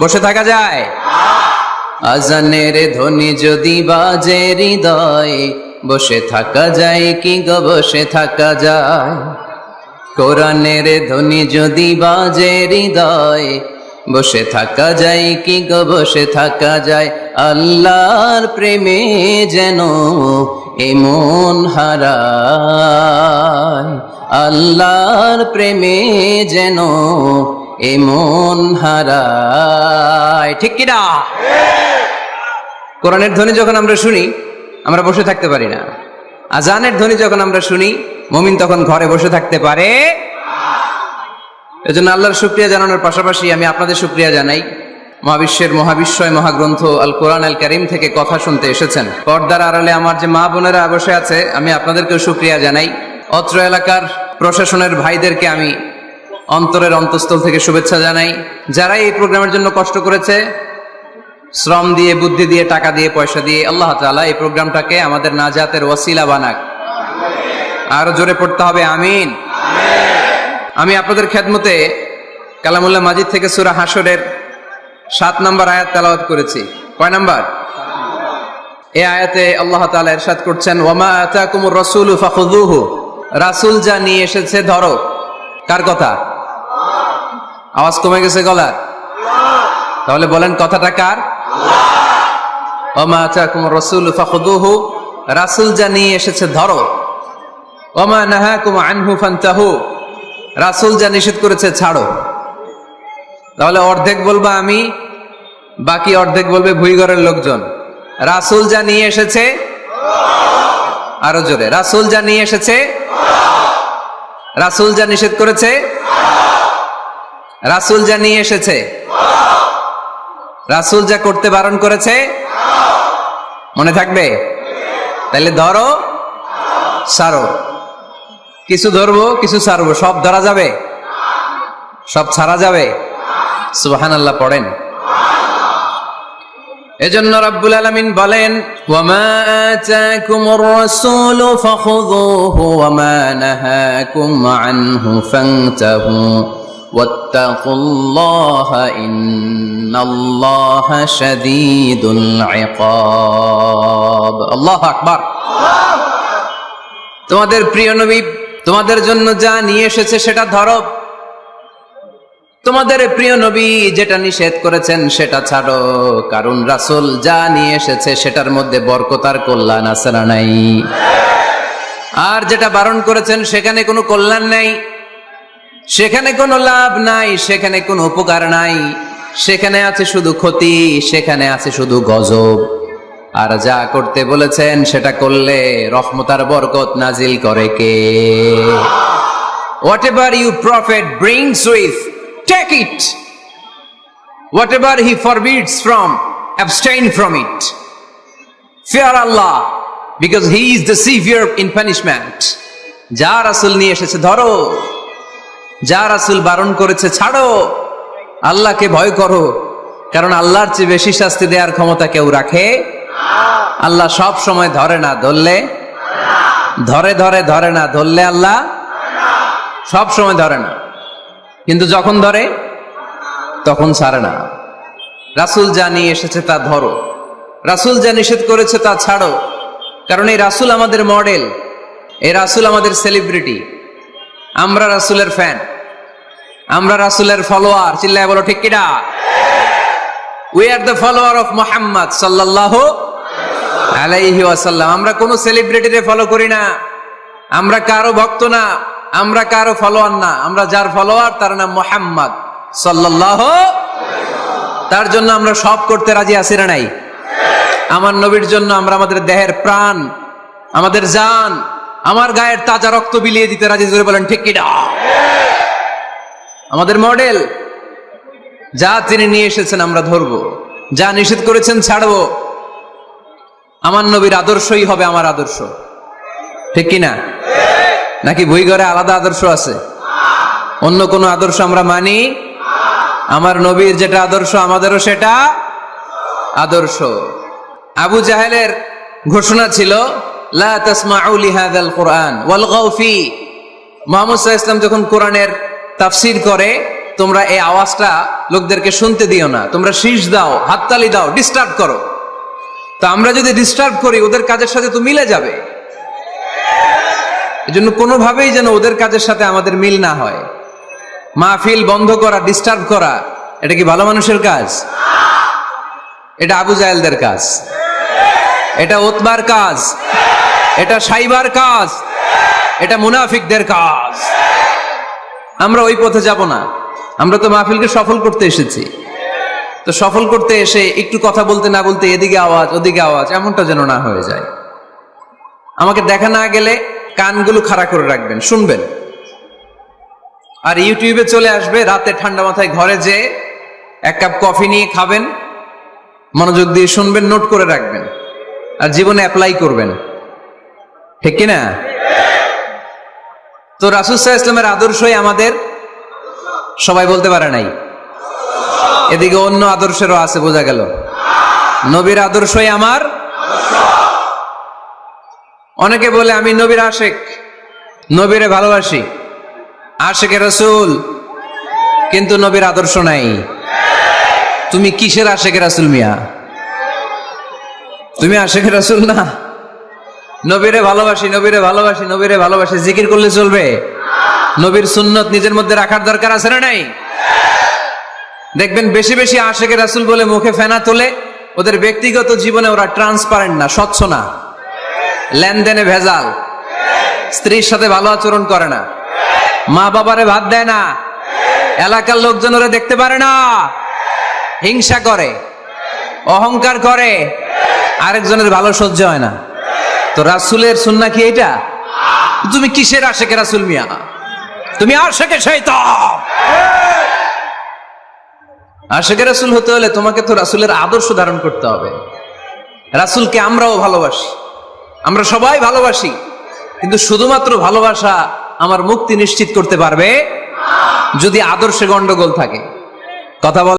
বসে থাকা যায়। আজানের ধ্বনি যদি বাজে হৃদয়, বসে থাকা যায় কি গো, বসে থাকা যায়। কোরআনের ধ্বনি যদি বাজে হৃদয়, বসে থাকা যায় কি গো, বসে থাকা যায়। আল্লাহর প্রেমে যেন এমন হারায়, আল্লাহর প্রেমে যেন এমন হারায়। ঠিক কিনা কোরআনের ধ্বনি যখন আমরা শুনি, আমরা বসে থাকতে পারি না। আজানের ধ্বনি যখন আমরা শুনি, মমিন তখন ঘরে বসে থাকতে পারে। এজন্য আল্লাহর শুক্রিয়া জানানোর পাশাপাশি আমি আপনাদের শুক্রিয়া জানাই। মহাবিশ্বের মহাবিশ্বয় মহাগ্রন্থ আল কোরআন আল করিম থেকে কথা শুনতে এসেছেন। পর্দার আড়ালে আমার যে মা বোনেরা বসে আছে, আমি আপনাদেরকেও শুক্রিয়া জানাই। অত্র এলাকার প্রশাসনের ভাইদেরকে আমি অন্তরের অন্তঃস্থল থেকে শুভেচ্ছা জানাই। যারা এই প্রোগ্রামের জন্য কষ্ট করেছে, শ্রম দিয়ে, বুদ্ধি দিয়ে, টাকা দিয়ে, পয়সা দিয়ে, আল্লাহ তাআলা এই প্রোগ্রামটাকে আমাদের নাজাতের ওয়াসিলা বানাক। আরও জোরে পড়তে হবে, আমিন। আমি আপনাদের খেদমতে কালামুল্লাহ মাজিদ থেকে সুরা হাসরের সাত নম্বর আয়াত তেলাওয়াত করেছি। কয় নাম্বার? এই আয়াতে আল্লাহ তাআলা ইরশাদ করছেন, ওয়ামা আতাকুমুর রাসূলু ফাখুযুহু। রাসূল যা নিয়ে এসেছে, ধরো। কার কথা? আওয়াজ কমে গেছে গলার তাহলে বলেন কথাটা কার? ওমা আতাকুম রাসূল ফাখুদুহু রাসূল যা নিয়ে এসেছে ধরো। ওমা নাহাকুম আনহু ফান্তাহু রাসূল যা নিষেধ করেছে ছাড়ো। তাহলে অর্ধেক বলব আমি বাকি অর্ধেক বলবে ভুইঘরের লোকজন। রাসূল যা নিয়ে এসেছে আরও জোরে রাসূল যা নিয়ে এসেছে রাসুল যা নিষেধ করেছে রাসূল যা নিয়ে এসেছে। রাসূল যা করতে বারণ করেছে। মনে থাকবে? তাহলে ধরো, সারো। কিছু ধরবো, কিছু ছাড়বো সব ধরা যাবে? সব ছাড়া যাবে? সুবাহান আল্লাহ পড়েন। এজন্য রাব্বুল আলামিন বলেন, ওয়ামা আতাকুমুর রাসূলু ফাখুযুহু ওয়ামা নাহাকুম আনহু ফান্তাহু واتقوا الله إن الله شديد العقاب الله أكبر তোমাদের প্রিয় নবী তোমাদের জন্য যা নিয়ে এসেছে সেটা ধরো তোমাদের প্রিয় নবী যেটা নিষেধ করেছেন সেটা ছাড়ো কারণ রাসূল যা নিয়ে এসেছে সেটার মধ্যে বরকতার কল্যাণ আছে না নাই আর যেটা বারণ করেছেন সেখানে কোনো কল্যাণ নাই সেখানে কোনো লাভ নাই, সেখানে কোনো উপকার নাই। সেখানে আছে শুধু ক্ষতি, সেখানে আছে শুধু গজব। আর যা করতে বলেছেন, সেটা করলে রহমতার বরকত নাজিল করে কে? Whatever you prophet brings with take it whatever he forbids from abstain from it fear Allah because he is the severe in punishment যা রাসুল নিয়ে এসেছে, ধরো। যা রাসুল বারণ করেছে, ছাড়ো। আল্লাহকে ভয় করো, কারণ আল্লাহর চেয়ে বেশি শাস্তি দেওয়ার ক্ষমতা কেউ রাখে আল্লাহ সব সময় ধরে না ধরলে? ধরে ধরে ধরে না ধরলে আল্লাহ? সব সময় ধরে না। কিন্তু যখন ধরে, তখন ছাড়ে না। রাসুল যা নিয়ে এসেছে তা ধরো। রাসুল যা নিষেধ করেছে তা ছাড়ো। কারণ এই রাসুল আমাদের মডেল এই রাসুল আমাদের সেলিব্রিটি আমরা রাসুলের ফ্যান আমরা রাসুলের ফলোয়ার চিল্লায় বলো ঠিক কিনা? We are the follower of Muhammad সাল্লাহ আলাইহি ওয়াসাল্লাম। আমরা কোন সেলিব্রিটিরে ফলো করি না। আমরা কারও ভক্ত না, আমরা কারও ফলোয়ার না। আমরা যার ফলোয়ার তার নাম মোহাম্মদ সাল্লাহ তার জন্য আমরা সব করতে রাজি আছি না নাই? আমার নবীর জন্য আমরা আমাদের দেহের প্রাণ, আমাদের জান আমার গায়ের তাজা রক্ত বিলিয়ে দিতে রাজি? জোরে বলেন, ঠিক আমাদের মডেল, যা তিনি নিয়ে এসেছেন আমরা ধরব। যা নিষেধ করেছেন ছাড়বো। আমার নবীর আদর্শই হবে আমার আদর্শ। ঠিক কিনা? নাকি বই ঘরে আলাদা আদর্শ আছে? অন্য কোন আদর্শ আমরা মানি? আমার নবীর যেটা আদর্শ, আমাদেরও সেটা আদর্শ। আবু জাহেলের ঘোষণা ছিল লা তাসমাউ লিহাদাল কোরআন ওয়ালগাউ ফি মুহাম্মদ সাল্লাল্লাহু ইসলাম যখন কোরআনের তাফসীর করে, তোমরা এই আওয়াজটা লোকদেরকে শুনতে দিও না। তোমরা শীষ দাও, হাততালি দাও ডিস্টার্ব করো। তো আমরা যদি ডিস্টার্ব করি, ওদের কাজের সাথে তো মিলে যাবে। এজন্য কোনোভাবেই যেন ওদের কাজের সাথে আমাদের মিল না হয়। মাহফিল বন্ধ করা ডিস্টার্ব করা, এটা কি ভালো মানুষের কাজ? এটা আবু জাহেলদের কাজ। এটা ওতবার কাজ। এটা সাইবার কাজ। এটা মুনাফিকদের কাজ। আমরা ওই পথে যাব না। আমরা তো মাহফিলকে সফল করতে এসেছি। তো সফল করতে এসে একটু কথা বলতে না বলতে এদিকে আওয়াজ, ওদিকে আওয়াজ, এমনটা যেন না হয়ে যায়। আমাকে দেখা না গেলে কানগুলো খাড়া করে রাখবেন, শুনবেন। আর ইউটিউবে চলে আসবে, রাতে ঠান্ডা মাথায় ঘরে যে এক কাপ কফি নিয়ে খাবেন, মনোযোগ দিয়ে শুনবেন, নোট করে রাখবেন। আর জীবনে অ্যাপ্লাই করবেন। ঠিক কিনা? তো রাসুসাহ ইসলামের আদর্শই আমাদের? সবাই বলতে পারে নাই। এদিকে অন্য আদর্শেরও আছে, বোঝা গেল। নবীর আদর্শই আমার? অনেকে বলে, আমি নবীর আশেক, নবীরে ভালোবাসি আশেকে রসুল। কিন্তু নবীর আদর্শ নাই। তুমি কিসের আশেকে রাসুল মিয়া? তুমি আশেকে রাসুল না? নবীরে ভালোবাসি নবীরে ভালোবাসি নবীরে ভালোবাসি। জিকির করলে চলবে। নবীর সুন্নত নিজের মধ্যে রাখার দরকার আছে না নাই? দেখবেন বেশি বেশি আশেকে রাসুল বলে মুখে ফেনা তোলে, ওদের ব্যক্তিগত জীবনে ওরা ট্রান্সপারেন্ট না, স্বচ্ছ না। লেনদেনে ভেজাল। স্ত্রীর সাথে ভালো আচরণ করে না। মা বাবারে ভাত দেয় না। এলাকার লোকজন ওরা দেখতে পারে না। হিংসা করে। অহংকার করে। আরেকজনের ভালো সহ্য হয় না। তো রাসুলের সুন্না কি এটা তুমি কিসের আশেকে রাসুল মিয়া? তুমি আশেকে শৈতান আশেকে রাসুল হতে হলে তোমাকে তো রাসুলের আদর্শ ধারণ করতে হবে। রাসুলকে আমরাও ভালোবাসি। আমরা সবাই ভালোবাসি। কিন্তু শুধুমাত্র ভালোবাসা আমার মুক্তি নিশ্চিত করতে পারবে যদি আদর্শে গন্ডগোল থাকে। কথা বল